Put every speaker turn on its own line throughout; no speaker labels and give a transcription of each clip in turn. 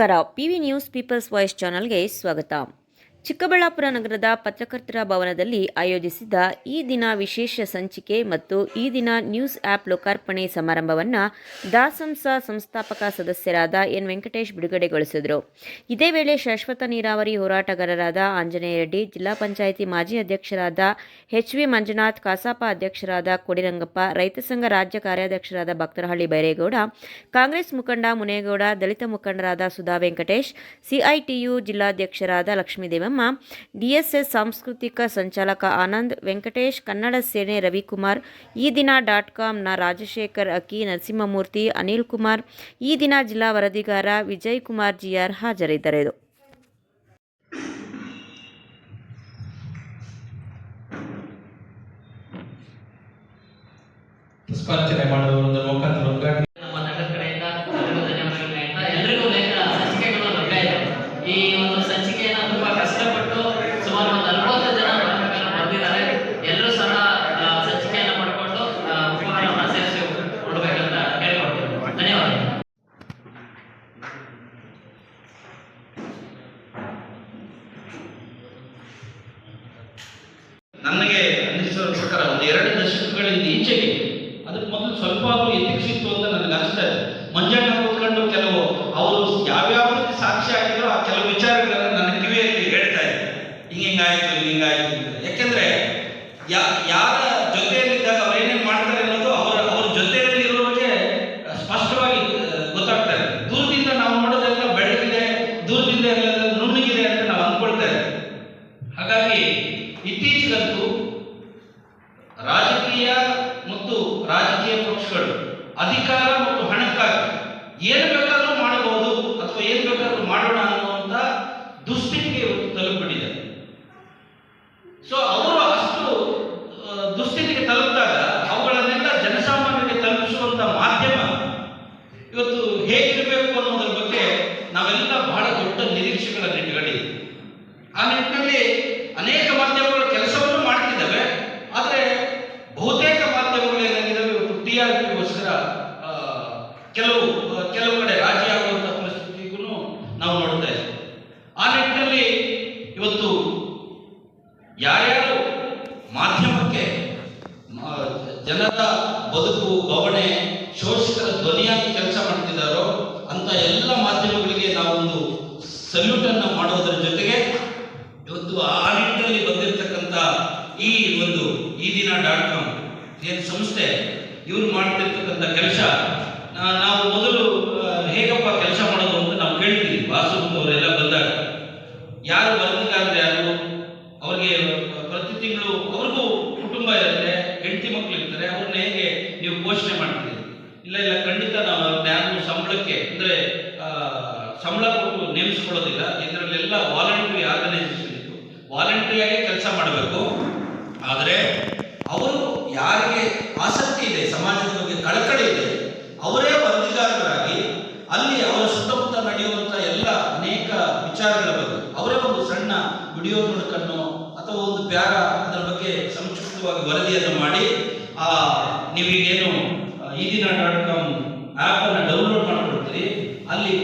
ನಮಸ್ಕಾರ P V news people's voice ಚಾನಲ್ಗೆ ಸ್ವಾಗತ ಚಿಕ್ಕಬಳ್ಳಾಪುರ ನಗರದ ಪತ್ರಕರ್ತರ ಭವನದಲ್ಲಿ ಆಯೋಜಿಸಿದ್ದ ಈ ದಿನ ವಿಶೇಷ ಸಂಚಿಕೆ ಮತ್ತು ಈ ದಿನ ನ್ಯೂಸ್ ಆ್ಯಪ್ ಲೋಕಾರ್ಪಣೆ ಸಮಾರಂಭವನ್ನು ದಾಸಂಸ ಸಂಸ್ಥಾಪಕ ಸದಸ್ಯರಾದ ಎನ್ ವೆಂಕಟೇಶ್ ಬಿಡುಗಡೆಗೊಳಿಸಿದರು. ಇದೇ ವೇಳೆ ಶಾಶ್ವತ ನೀರಾವರಿ ಹೋರಾಟಗಾರರಾದ ಆಂಜನೇಯ ರೆಡ್ಡಿ, ಜಿಲ್ಲಾ ಪಂಚಾಯಿತಿ ಮಾಜಿ ಅಧ್ಯಕ್ಷರಾದ ಎಚ್ ವಿ ಮಂಜುನಾಥ್, ಕಸಾಪ ಅಧ್ಯಕ್ಷರಾದ ಕೊಡಿರಂಗಪ್ಪ, ರೈತ ಸಂಘ ರಾಜ್ಯ ಕಾರ್ಯಾಧ್ಯಕ್ಷರಾದ ಭಕ್ತರಹಳ್ಳಿ ಬೈರೇಗೌಡ, ಕಾಂಗ್ರೆಸ್ ಮುಖಂಡ ಮುನೇಗೌಡ, ದಲಿತ ಮುಖಂಡರಾದ ಸುಧಾ ವೆಂಕಟೇಶ್ ಸಿಐಟಿಯು ಜಿಲ್ಲಾಧ್ಯಕ್ಷರಾದ ಲಕ್ಷ್ಮೀದೇವಮ್ಮ ಡಿಎಸ್ಎಸ್ ಸಾಂಸ್ಕೃತಿಕ ಸಂಚಾಲಕ ಆನಂದ್ ವೆಂಕಟೇಶ್, ಕನ್ನಡ ಸೇನೆ ರವಿಕುಮಾರ್, ಈ ದಿನ ಡಾಟ್ ಕಾಮ್ನ ರಾಜಶೇಖರ್, ಅಕ್ಕಿ ನರಸಿಂಹಮೂರ್ತಿ, ಅನಿಲ್ ಕುಮಾರ್, ಈ ದಿನ ಜಿಲ್ಲಾ ವರದಿಗಾರ ವಿಜಯ್ ಕುಮಾರ್ ಜಿಆರ್ ಹಾಜರಿದ್ದರು.
ಪುಷ್ಪಾರ್ಚನೆ
ಒಂದು
ಮುಖಾಂತರ ಎರಡು ದಶಕಗಳಿಂದ ಈಚೆಗೆ ಅದಕ್ಕೆ ಮೊದಲು ಸ್ವಲ್ಪ ಆದರೂ ಎದುರಿಸಿತ್ತು ಅಂತ ನನಗೆ ಅನಿಸ್ತಾ ಮಂಜಣ್ಣ ಕೂತ್ಕೊಂಡು ಕೆಲವು ಅವರು ಯಾವ್ಯಾವ ಸಾಕ್ಷಿ ಆಗಿದ್ರು ಆ ಕೆಲವು ವಿಚಾರಗಳನ್ನು ನನ್ನ ಕಿವಿಯಲ್ಲಿ ಹೇಳ್ತಾ ಇದೆ ಹಿಂಗೆ ಹಿಂಗಿಂಗಾಯ್ತು ಹಿಂಗೆ ಹಿಂಗಾಯ್ತು ಅಂತ. ಯಾಕೆಂದ್ರೆ ಯಾ ಯಾರ ಜೊತೆಯಲ್ಲಿದ್ದಾಗ ಅವ್ರು ಏನೇನು ಮಾಡ್ತಾರೆ ಅನ್ನೋದು ಅವರ ಅವ್ರ ಜೊತೆಯಲ್ಲಿ ಇರೋರಿಗೆ ಸ್ಪಷ್ಟವಾಗಿ ಆ, ಗೊತ್ತಾಗ್ತಾ ಇದೆ ದೂರದಿಂದ ನಾವು ನೋಡೋದೆಲ್ಲ ಬೆಳಗಿದೆ ದೂರದಿಂದ ಎಲ್ಲ ನುಣ್ಣಗಿದೆ ಅಂತ ನಾವು ಅಂದ್ಕೊಳ್ತಾ ಇದ್ದೀವಿ ಹಾಗಾಗಿ ಇತ್ತೀಚೆಗಂತೂ ರಾಜಕೀಯ ಮತ್ತು ರಾಜಕೀಯ ಪಕ್ಷಗಳು ಅಧಿಕಾರ ಮತ್ತು ಹಣಕ್ಕಾಗಿ ಏನು ಬೇಕಾದ್ರೂ ಮಾಡಬಹುದು ಅಥವಾ ಏನು ಬೇಕಾದ್ರೂ ಮಾಡೋಣ ಅನ್ನುವಂಥ ದುಸ್ಥಿತಿಗೆ ಇವತ್ತು ತಲುಪಿಬಿಟ್ಟಿದೆ ಸೊ ಅವರು ಅಷ್ಟು ಆ, ದುಸ್ಥಿತಿಗೆ ತಲುಪಿದಾಗ ಅವುಗಳನ್ನೆಲ್ಲ ಜನಸಾಮಾನ್ಯರಿಗೆ ತಲುಪಿಸುವಂಥ ಮಾಧ್ಯಮ ಇವತ್ತು ಹೇಗಿರಬೇಕು ಅನ್ನೋದ್ರ ಬಗ್ಗೆ ನಾವೆಲ್ಲ ಬಹಳ ದೊಡ್ಡ ನಿರೀಕ್ಷೆಗಳನ್ನು ಇಟ್ಕೊಂಡಿದ್ದೀವಿ ಆ ನಿಟ್ಟಿನಲ್ಲಿ ಅನೇಕ ಮಾಧ್ಯಮಗಳು ಕೆಲಸವನ್ನು ಮಾಡ್ತಿದ್ದಾವೆ, ಆದರೆ ಬಹುತೇಕ ಮಾಧ್ಯಮಗಳು ಏನಾಗಿದ್ದಾವೆ ಟಿ ಆರ್ ಕೆಲವು ಕೆಲವು ಕಡೆ ರಾಜಿ ಆಗುವಂತಹ ಪರಿಸ್ಥಿತಿಗೂ ನಾವು ನೋಡ್ತಾ ಇದ್ದೀವಿ. ಆ ನಿಟ್ಟಿನಲ್ಲಿ ಇವತ್ತು ಯಾರ್ಯಾರು ಮಾಧ್ಯಮಕ್ಕೆ ಜನರ ಬದುಕು, ಬವಣೆ ಶೋಷಕರ ಧ್ವನಿಯಾಗಿ ಕೆಲಸ ಮಾಡ್ತಿದ್ದಾರೋ, ಅಂತ ಎಲ್ಲ ಮಾಧ್ಯಮಗಳಿಗೆ ನಾವೊಂದು ಸಲ್ಯೂಟ್ ಅನ್ನು ಮಾಡೋದರ ಜೊತೆಗೆ ಇವತ್ತು ಆ ನಿಟ್ಟಿನಲ್ಲಿ ಬಂದಿರತಕ್ಕಂಥ ಈ ಒಂದು ಈ ದಿನ ಡಾಟ್ ಕಾಮ್ ಏನು ಸಂಸ್ಥೆ ಇವರು ಮಾಡ್ತಿರ್ತಕ್ಕಂಥ ಕೆಲಸ ನಾವು ಮೊದಲು ಹೇಗಪ್ಪ ಕೆಲಸ ಮಾಡೋದು ಅಂತ ನಾವು ಕೇಳ್ತೀವಿ ವಾಸು ಅವರೆಲ್ಲ ಬಂದಾಗ. ಯಾರು ವರದಿಗಾರರು ಯಾರು? ಅವ್ರಿಗೆ ಪ್ರತಿ ತಿಂಗಳು ಅವ್ರಿಗೂ ಕುಟುಂಬ ಇರುತ್ತೆ, ಹೆಂಡತಿ ಮಕ್ಕಳು ಇರ್ತಾರೆ, ಅವ್ರನ್ನ ಹೇಗೆ ನೀವು ಪೋಷಣೆ ಮಾಡ್ತೀರಿ? ಇಲ್ಲ ಇಲ್ಲ, ಖಂಡಿತ ನಾವು ಯಾರು ಸಂಬಳಕ್ಕೆ, ಅಂದ್ರೆ ಸಂಬಳ ಕೊಟ್ಟು ನೇಮಿಸ್ಕೊಳ್ಳೋದಿಲ್ಲ, ಇದರಲ್ಲೆಲ್ಲ ವಾಲಂಟರಿ ಆರ್ಗನೈಸೇಷನ್ ಇತ್ತು. ವಾಲಂಟರಿಯಾಗಿ ಕೆಲಸ ಮಾಡಬೇಕು. ಆದರೆ, ಅವರು ಯಾರಿಗೆ ಆಸಕ್ತಿ ಇದೆ ಸಮಾಜದ ಬಗ್ಗೆ ಕಳಕಳಿ ಇದೆ ಅವರೇ ವರದಿಗಾರರಾಗಿ ಅಲ್ಲಿ ಅವರ ಸುತ್ತಮುತ್ತ ನಡೆಯುವಂಥ ಎಲ್ಲ ಅನೇಕ ವಿಚಾರಗಳ ಬಗ್ಗೆ ಅವರೇ ಒಂದು ಸಣ್ಣ ವಿಡಿಯೋ ನುಡುಕನ್ನು ಒಂದು ಅದರ ಬಗ್ಗೆ ಸಂಕ್ಷಿಪ್ತವಾಗಿ ವರದಿಯನ್ನು ಮಾಡಿ ಆ ನೀವೀಗೇನು ಆ, ಈ ದಿನ ಡಾಟ್ ಕಾಮ್ ಆ್ಯಪನ್ನು ಡೌನ್ಲೋಡ್ ಮಾಡಿಕೊಡ್ತೀರಿ. ಅಲ್ಲಿ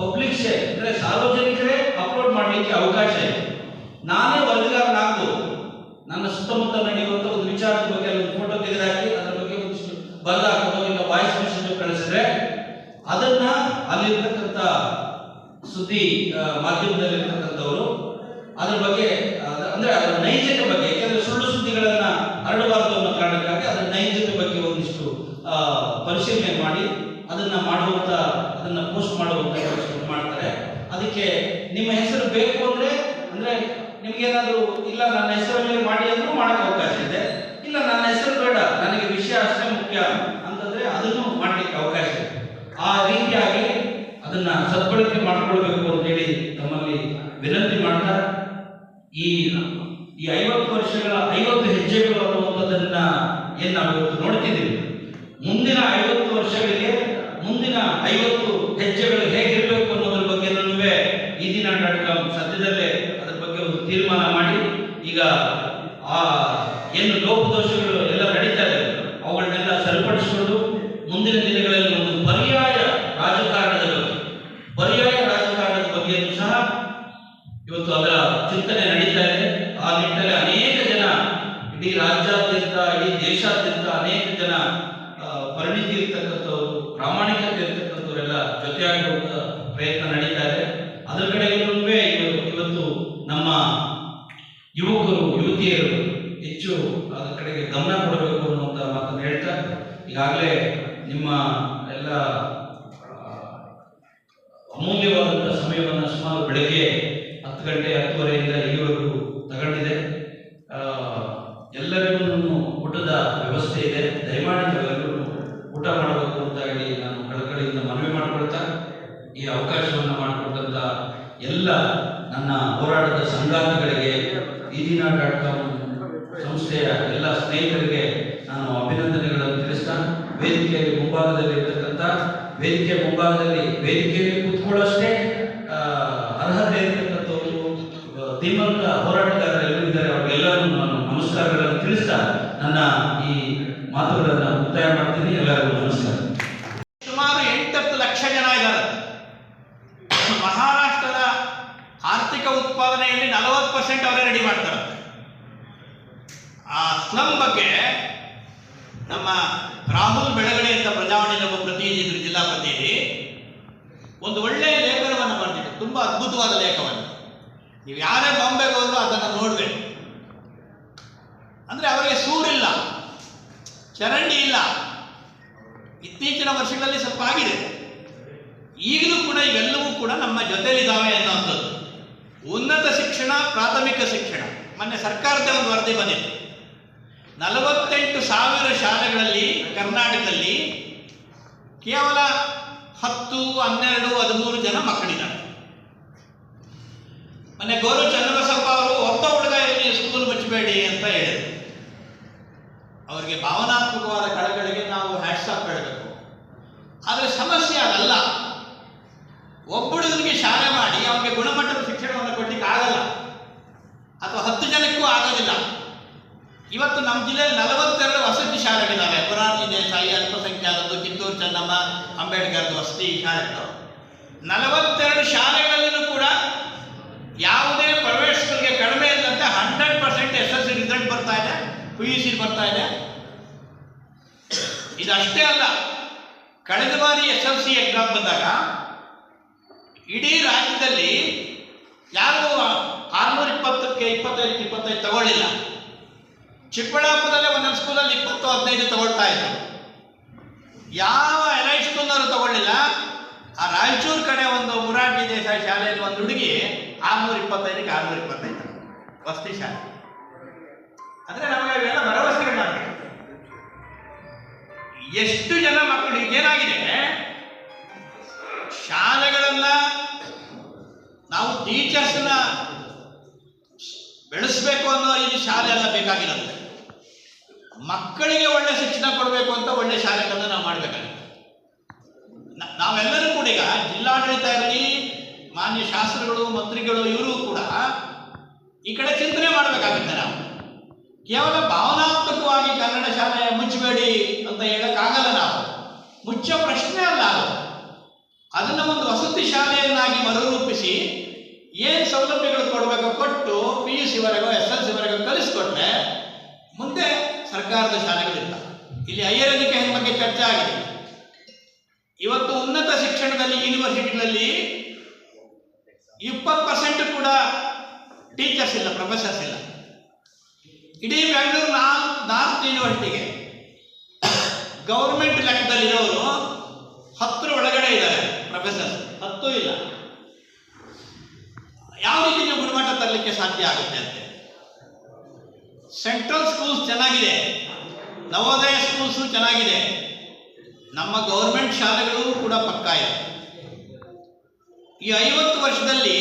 ಪಬ್ಲಿಕ್ಸೇ ಅಂದರೆ ಸಾರ್ವಜನಿಕರೇ ಅಪ್ಲೋಡ್ ಮಾಡಲಿಕ್ಕೆ ಅವಕಾಶ ಇದೆ. ನಾನೇ ವರದಿಗಾರನಾಗ್ಬೋದು. ನನ್ನ ಸುತ್ತಮುತ್ತ ನಡೆಯುವಂಥ ಒಂದು ವಿಚಾರದ ಬಗ್ಗೆ ಒಂದು ಫೋಟೋ ತೆಗೆದಾಕಿ ಅದರ ಬಗ್ಗೆ ಒಂದಿಷ್ಟು ಬರೆದಾಕೋದು ಇಲ್ಲ ವಾಯ್ಸ್ ಮೆಸೇಜ್ ಕಳಿಸಿದ್ರೆ ಅದನ್ನ ಅಲ್ಲಿರ್ತಕ್ಕಂಥ ಸುದ್ದಿ ಮಾಧ್ಯಮದಲ್ಲಿರ್ತಕ್ಕಂಥವರು ಅದ್ರ ಬಗ್ಗೆ ಅದ- ಅಂದ್ರೆ ಅದರ ನೈಜತೆ ಬಗ್ಗೆ ಯಾಕೆಂದ್ರೆ ಸುಳ್ಳು ಸುದ್ದಿಗಳನ್ನ ಹರಡಬಾರದು ಅನ್ನೋ ಕಾರಣಕ್ಕಾಗಿ ಅದರ ನೈಜತೆ ಬಗ್ಗೆ ಒಂದಿಷ್ಟು ಆ, ಪರಿಶೀಲನೆ ಮಾಡಿ ಅದನ್ನ ಮಾಡುವಂತ, ಅದನ್ನ ಪೋಸ್ಟ್ ಮಾಡುವಂತ ಶುರು ಮಾಡ್ತಾರೆ. ಅದಕ್ಕೆ ನಿಮ್ಮ ಹೆಸರು ಬೇಕು ಅಂದ್ರೆ ಅಂದ್ರೆ ನಿಮ್ಗೇನಾದ್ರೂ ಇಲ್ಲ ನನ್ನ ಹೆಸರಲ್ಲಿ ಮಾಡಿ ಅಂದ್ರೂ ಮಾಡಕ್ಕೆ ಅವಕಾಶ ಇದೆ. ಇಲ್ಲ ನನ್ನ ಹೆಸರು ಬೇಡ, ನನಗೆ ವಿಷಯ ಅಷ್ಟೇ ಮುಖ್ಯ ಅಂತಂದ್ರೆ ಅದನ್ನು ಮಾಡ್ಲಿಕ್ಕೆ ಅವಕಾಶ ಇದೆ. ಆ ರೀತಿಯಾಗಿ ಅದನ್ನ ಸದ್ಬಳಕೆ ಮಾಡ್ಕೊಳ್ಬೇಕು ಅಂತೇಳಿ ತಮ್ಮಲ್ಲಿ ವಿನಂತಿ ಮಾಡ್ತಾ, ಈ ಈ ಐವತ್ತು ವರ್ಷಗಳ, ಐವತ್ತು ಹೆಜ್ಜೆಗಳು ಅನ್ನುವಂಥದ್ದನ್ನ ಏನ್ ನಾವು ಇವತ್ತು ನೋಡ್ತಿದ್ದೀವಿ? ಮುಂದಿನ ಐವತ್ತು ವರ್ಷಗಳಿಗೆ ಮುಂದಿನ ಐವತ್ತು ಹೆಜ್ಜೆಗಳು ಹೇಗಿರಬೇಕು ಅನ್ನೋದ್ರ ಬಗ್ಗೆ ನಡುವೆ ಈ ದಿನ ಡಾಟ್ ಕಾಮ್ ಸದ್ಯದಲ್ಲೇ ಅದ್ರ ಬಗ್ಗೆ ಒಂದು ತೀರ್ಮಾನ ಮಾಡಿ. ಈಗ ಆ ಏನು ಲೋಪದೋಷಗಳು ಎಲ್ಲ ನಡೀತಾ ಇದೆ ಅವುಗಳನ್ನೆಲ್ಲ ಸರಿಪಡಿಸಿಕೊಂಡು ಮುಂದಿನ ದಿನಗಳಲ್ಲಿ ಒಂದು ಪರ್ಯಾಯ ರಾಜಕಾರಣದ ಬಗ್ಗೆ, ಪರ್ಯಾಯ ಸಹ ಇವತ್ತು ಅದರ ಚಿಂತನೆ ನಡೀತಾ ಇದೆ. ಆ ನಿಟ್ಟಿನಲ್ಲಿ ಅನೇಕ ಜನ ಇಡೀ ರಾಜ್ಯಾದ್ಯಂತ, ಇಡೀ ದೇಶಾದ್ಯಂತ ಅನೇಕ ಜನ ಪರಿಣಿತಿ ಇರ್ತಕ್ಕಂಥವ್ರು ಪ್ರಾಮಾಣಿಕತೆ ಇರ್ತಕ್ಕಂಥವರೆಲ್ಲ ಜೊತೆಯಾಗಿ ಹೋಗುವ ಪ್ರಯತ್ನ ನಡೀತಾ ಇದೆ. ಅದರ ಕಡೆಗೂ ಇವತ್ತು ನಮ್ಮ ಯುವಕರು, ಯುವತಿಯರು ಹೆಚ್ಚು ಅದರ ಕಡೆಗೆ ಗಮನ ಕೊಡಬೇಕು ಅನ್ನುವಂಥ ಮಾತನ್ನು ಹೇಳ್ತಾ ಈಗಾಗಲೇ ನಿಮ್ಮ ಎಲ್ಲ ಅಮೂಲ್ಯವಾದಂಥ ಸಮಯವನ್ನು ಸುಮಾರು ಬೆಳಗ್ಗೆ ಹತ್ತು ಗಂಟೆ ಹತ್ತುವರೆಯಿಂದ ಇಲ್ಲಿವರೆಗೂ ತಗೊಂಡಿದೆ ಆ, ಎಲ್ಲರಿಗೂ ಊಟದ ವ್ಯವಸ್ಥೆ ಇದೆ ದಯಮಾಡಿ ನಾವೆಲ್ಲರೂ ಊಟ ಮಾಡಬೇಕು ಅಂತ ಹೇಳಿ ನಾನು ಕಳಕಳಿಯಿಂದ ಮನವಿ ಮಾಡಿಕೊಳ್ತಾ ಈ ಅವಕಾಶವನ್ನು ಮಾಡಿಕೊಟ್ಟಂತ ಎಲ್ಲ ನನ್ನ ಹೋರಾಟದ ಸಂಗಾತಿಗಳಿಗೆ ಈ ದಿನ ಡಾಟ್ ಕಾಮ್ ಸಂಸ್ಥೆಯ ಎಲ್ಲ ಸ್ನೇಹಿತರಿಗೆ ನಾನು ಅಭಿನಂದನೆಗಳನ್ನು ತಿಳಿಸ್ತಾ, ವೇದಿಕೆಯಲ್ಲಿ ಮುಂಭಾಗದಲ್ಲಿ ಇರ್ತಕ್ಕಂಥ ವೇದಿಕೆ ಮುಂಭಾಗದಲ್ಲಿ ವೇದಿಕೆಯಲ್ಲಿ ಕೂತ್ಕೊಳ್ಳೋಷ್ಟೇ ಅರ್ಹತೆ ಇರ್ತಕ್ಕಂಥವ್ರು ಧೀಮಂತ ಹೋರಾಟಗಾರರು ಎಲ್ಲರೂ ಇದ್ದಾರೆ. ಅವರಿಗೆಲ್ಲರೂ ನಾನು ನಮಸ್ಕಾರಗಳನ್ನು ತಿಳಿಸ್ತಾ, ನನ್ನ ಈ ಮಾತುಗಳನ್ನು ಮುಕ್ತಾಯ ಮಾಡ್ತೀನಿ. ಎಲ್ಲರಿಗೂ ನಮಸ್ಕಾರ
ಸುಮಾರು ಎಂಟತ್ತು ಲಕ್ಷ ಜನ ಇದ್ದಾರೆ ಮಹಾರಾಷ್ಟ್ರದ ಆರ್ಥಿಕ ಉತ್ಪಾದನೆಯಲ್ಲಿ ನಲವತ್ತು ಪರ್ಸೆಂಟ್ ಅವರೇ ರೆಡಿ ಮಾಡ್ತಾರೆ ಆ ಸ್ಲಮ್ ಬಗ್ಗೆ ನಮ್ಮ ರಾಹುಲ್ ಬೆಳಗಡೆ ಅಂತ ಪ್ರಜಾವಾಣಿ ನಮ್ಮ ಪ್ರತಿನಿಧಿ ಜಿಲ್ಲಾ ಪ್ರತಿನಿಧಿ. ಒಂದು ಒಳ್ಳೆಯ ಲೇಖನವನ್ನು ಬರೆದಿದ್ರು, ತುಂಬಾ ಅದ್ಭುತವಾದ ಲೇಖವನ್ನು. ನೀವು ಯಾರೇ ಬಾಂಬೆಗೆ ಹೋದ್ರು ಅದನ್ನು ನೋಡ್ಬೇಕು. ಅಂದ್ರೆ ಅವರಿಗೆ ಸೂರಿಲ್ಲ, ಚರಂಡಿ ಇಲ್ಲ. ಇತ್ತೀಚಿನ ವರ್ಷಗಳಲ್ಲಿ ಸ್ವಲ್ಪ ಆಗಿದೆ. ಈಗಲೂ ಕೂಡ ಇವೆಲ್ಲವೂ ಕೂಡ ನಮ್ಮ ಜೊತೆಲಿದ್ದಾವೆ ಅನ್ನುವಂಥದ್ದು. ಉನ್ನತ ಶಿಕ್ಷಣ, ಪ್ರಾಥಮಿಕ ಶಿಕ್ಷಣ. ಮೊನ್ನೆ ಸರ್ಕಾರದ ಒಂದು ವರದಿ ಬಂದಿತ್ತು. ನಲವತ್ತೆಂಟು ಸಾವಿರ ಶಾಲೆಗಳಲ್ಲಿ ಕರ್ನಾಟಕದಲ್ಲಿ ಕೇವಲ ಹತ್ತು, ಹನ್ನೆರಡು, ಹದಿಮೂರು ಜನ ಮಕ್ಕಳಿದ್ದಾರೆ. ಮೊನ್ನೆ ಗೌರವ ಚನ್ನಬಸಪ್ಪ ಅವರು ಒಬ್ಬ ಹುಡುಗ ಇಲ್ಲಿ ಸ್ಕೂಲ್ ಮುಚ್ಚಬೇಡಿ ಅಂತ ಹೇಳಿದರು. ಅವರಿಗೆ ಭಾವನಾತ್ಮಕವಾದ ಕಳಗಳಿಗೆ ನಾವು ಹ್ಯಾಟ್ಸಾಪ್ ಹೇಳಬೇಕು ಆದರೆ ಸಮಸ್ಯೆ ಅದಲ್ಲ ಒಬ್ಬಡುಗನಿಗೆ ಶಾಲೆ ಮಾಡಿ, ಅವನಿಗೆ ಗುಣಮಟ್ಟದ ಶಿಕ್ಷಣವನ್ನು ಕೊಡಲಿಕ್ಕೆ ಆಗಲ್ಲ. ಅಥವಾ ಹತ್ತು ಜನಕ್ಕೂ ಆಗೋದಿಲ್ಲ. ಇವತ್ತು ನಮ್ಮ ಜಿಲ್ಲೆಯಲ್ಲಿ ನಲವತ್ತೆರಡು ವಸತಿ ಶಾಲೆಗಳಿದ್ದಾವೆ ಪುರಾಣಿ ದೇಸಾಯಿ ಅಲ್ಪಸಂಖ್ಯಾತದ್ದು, ಕಿತ್ತೂರು ಚೆನ್ನಮ್ಮ, ಅಂಬೇಡ್ಕರ್ದು ವಸತಿ ಶಾಲೆಗಳು. ನಲವತ್ತೆರಡು ಶಾಲೆಗಳಲ್ಲೂ ಕೂಡ ಯಾವುದೇ ಪ್ರವೇಶಗಳಿಗೆ ಕಡಿಮೆ ಇಲ್ಲದಂತೆ hundred percent S L C result ಬರ್ತಾ ಇದೆ, ಪಿ ಯು ಸಿ ಬರ್ತಾ ಇದೆ. ಇದಷ್ಟೇ ಅಲ್ಲ, ಕಳೆದ ಬಾರಿ ಎಸ್ ಎಲ್ ಸಿ ಎಕ್ಸಾಮ್ ಬಂದಾಗ ಇಡೀ ರಾಜ್ಯದಲ್ಲಿ ಯಾರು ಆರ್ನೂರ ಇಪ್ಪತ್ತಕ್ಕೆ ಇಪ್ಪತ್ತೈದು ಇಪ್ಪತ್ತೈದು ತಗೊಳ್ಳಿಲ್ಲ. ಚಿಕ್ಕಬಳ್ಳಾಪುರದಲ್ಲೇ ಒಂದೊಂದು ಸ್ಕೂಲಲ್ಲಿ ಇಪ್ಪತ್ತು ಹದಿನೈದು ತಗೊಳ್ತಾ ಇದ್ರು. ಯಾವ ಎಲೈಟ್ ಸ್ಕೂಲ್ನವರು ತಗೊಳ್ಳಿಲ್ಲ? ಆ ರಾಯಚೂರು ಕಡೆ ಒಂದು ಮುರಾರ್ಜಿ ದೇಸಾಯಿ ಶಾಲೆಯಲ್ಲಿ ಒಂದು ಹುಡುಗಿ ಆರ್ನೂರ ಇಪ್ಪತ್ತೈದಕ್ಕೆ ಆರ್ನೂರ ಇಪ್ಪತ್ತೈದು. ವಸತಿ ಶಾಲೆ. ಅಂದ್ರೆ ನಮಗೆ ಅವೆಲ್ಲ ಭರವಸೆಗಳಾಗಬೇಕು ಎಷ್ಟು ಜನ ಮಕ್ಕಳು ಏನಾಗಿದೆ? ಶಾಲೆಗಳನ್ನ ನಾವು ಟೀಚರ್ಸ್ನ ಬೆಳೆಸ್ಬೇಕು ಅನ್ನೋ ಈ ಶಾಲೆ ಎಲ್ಲ ಬೇಕಾಗಿರುತ್ತೆ ಮಕ್ಕಳಿಗೆ ಒಳ್ಳೆ ಶಿಕ್ಷಣ ಕೊಡಬೇಕು ಅಂತ ಒಳ್ಳೆ ಶಾಲೆಗಳನ್ನು ನಾವು ಮಾಡಬೇಕಾಗುತ್ತೆ. ನಾವೆಲ್ಲರೂ ಕೂಡ ಈಗ ಜಿಲ್ಲಾಡಳಿತ ಇರಲಿ ಮಾನ್ಯ ಶಾಸ್ತ್ರಗಳು ಮಂತ್ರಿಗಳು ಇವರು ಕೂಡ ಈ ಕಡೆ ಚಿಂತನೆ ಮಾಡಬೇಕಾಗುತ್ತೆ ನಾವು. ಕೇವಲ ಭಾವನಾತ್ಮಕವಾಗಿ ಕನ್ನಡ ಶಾಲೆ ಮುಚ್ಚಬೇಡಿ ಅಂತ ಹೇಳಕ್ಕಾಗಲ್ಲ ನಾವು. ಮುಚ್ಚೋ ಪ್ರಶ್ನೆ ಅಲ್ಲ ಅದು. ಅದನ್ನು ಒಂದು ವಸತಿ ಶಾಲೆಯನ್ನಾಗಿ ಮರುರೂಪಿಸಿ ಏನು ಸೌಲಭ್ಯಗಳು ಕೊಡಬೇಕು ಕೊಟ್ಟು ಪಿ ಯು ಸಿವರೆಗೂ ಎಸ್ ಎಲ್ ಸಿವರೆಗೂ ಕಲಿಸ್ಕೊಟ್ರೆ ಮುಂದೆ ಸರ್ಕಾರದ ಶಾಲೆಗಳಿಲ್ಲ. ಇಲ್ಲಿ ಹೈಯರ್ ಎಜುಕೇಶನ್ ಬಗ್ಗೆ ಚರ್ಚೆ ಆಗಿದೆ. ಇವತ್ತು ಉನ್ನತ ಶಿಕ್ಷಣದಲ್ಲಿ ಯೂನಿವರ್ಸಿಟಿಗಳಲ್ಲಿ ಇಪ್ಪತ್ತು ಪರ್ಸೆಂಟ್ ಕೂಡ ಟೀಚರ್ಸ್ ಇಲ್ಲ ಪ್ರೊಫೆಸರ್ಸ್ ಇಲ್ಲ. ಇಡೀ ಬ್ಯಾಂಗ್ಳೂರ್ ನಾಲ್, ನಾರ್ತ್ ಯೂನಿವರ್ಸಿಟಿಗೆ ಗೌರ್ಮೆಂಟ್ ಲೆಕ್ಕದಲ್ಲಿರೋರು ಹತ್ತರ ಒಳಗಡೆ ಇದ್ದಾರೆ ಪ್ರೊಫೆಸರ್ಸ್ ಹತ್ತು ಇಲ್ಲ. ಯಾವ ರೀತಿ ಗುಣಮಟ್ಟ ತರಲಿಕ್ಕೆ ಸಾಧ್ಯ ಆಗುತ್ತೆ ಅಂತೆ ಸೆಂಟ್ರಲ್ ಸ್ಕೂಲ್ಸ್ ಚೆನ್ನಾಗಿದೆ. ನವೋದಯ ಸ್ಕೂಲ್ಸು ಚೆನ್ನಾಗಿದೆ. ನಮ್ಮ ಗೌರ್ಮೆಂಟ್ ಶಾಲೆಗಳು ಕೂಡ ಪಕ್ಕಾ ಇದೆ. ಈ ಐವತ್ತು ವರ್ಷದಲ್ಲಿ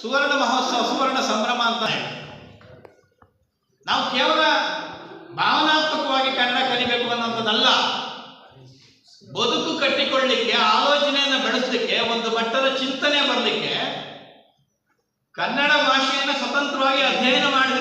ಸುವರ್ಣ ಮಹೋತ್ಸವ, ಸುವರ್ಣ ಸಂಭ್ರಮ ಅಂತ ನಾವು ಕೇವಲ ಭಾವನಾತ್ಮಕವಾಗಿ ಕನ್ನಡ ಕಲಿಬೇಕು ಅನ್ನೋಂಥದ್ದಲ್ಲ. ಬದುಕು ಕಟ್ಟಿಕೊಳ್ಳಲಿಕ್ಕೆ ಆಲೋಚನೆಯನ್ನು ಬೆಳೆಸಲಿಕ್ಕೆ, ಒಂದು ಮಟ್ಟದ ಚಿಂತನೆ ಬರಲಿಕ್ಕೆ ಕನ್ನಡ ಭಾಷೆಯನ್ನು ಸ್ವತಂತ್ರವಾಗಿ ಅಧ್ಯಯನ ಮಾಡಿ